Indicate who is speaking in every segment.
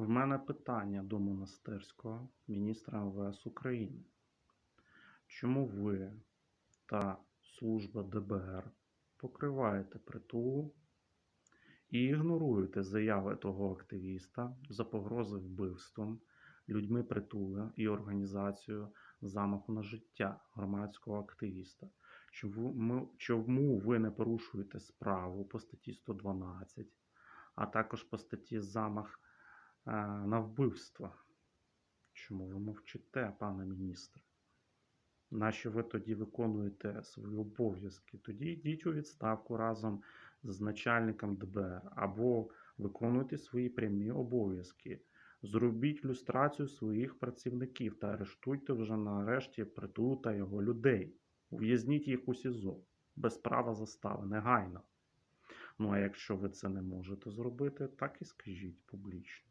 Speaker 1: В мене питання до монастирського міністра МВС України. Чому ви та служба ДБР покриваєте притулу і ігноруєте заяви того активіста за погрози вбивством людьми притула і організацією замаху на життя громадського активіста? Чому, ви не порушуєте справу по статті 112, а також по статті замах на вбивство? Чому ви мовчите, пане міністре? Нащо ви тоді виконуєте свої обов'язки? Тоді йдіть у відставку разом з начальником ДБР або виконуйте свої прямі обов'язки. Зробіть люстрацію своїх працівників та арештуйте вже нарешті притулу та його людей. Ув'язніть їх у СІЗО без права застави, негайно. Ну а якщо ви це не можете зробити, так і скажіть публічно.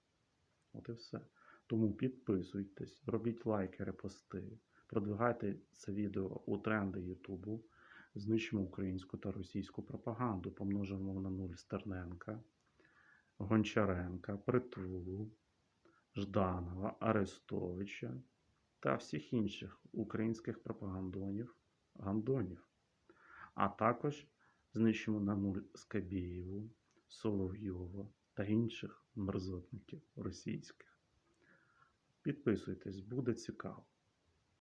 Speaker 1: От і все. Тому підписуйтесь, робіть лайки, репости, продвигайте це відео у тренди Ютубу, знищимо українську та російську пропаганду, помножимо на нуль Стерненка, Гончаренка, Притулу, Жданова, Арестовича та всіх інших українських пропагандонів, гандонів. А також знищимо на нуль Скабєєву, Соловйова та інших мерзотників російських. Підписуйтесь, буде цікаво.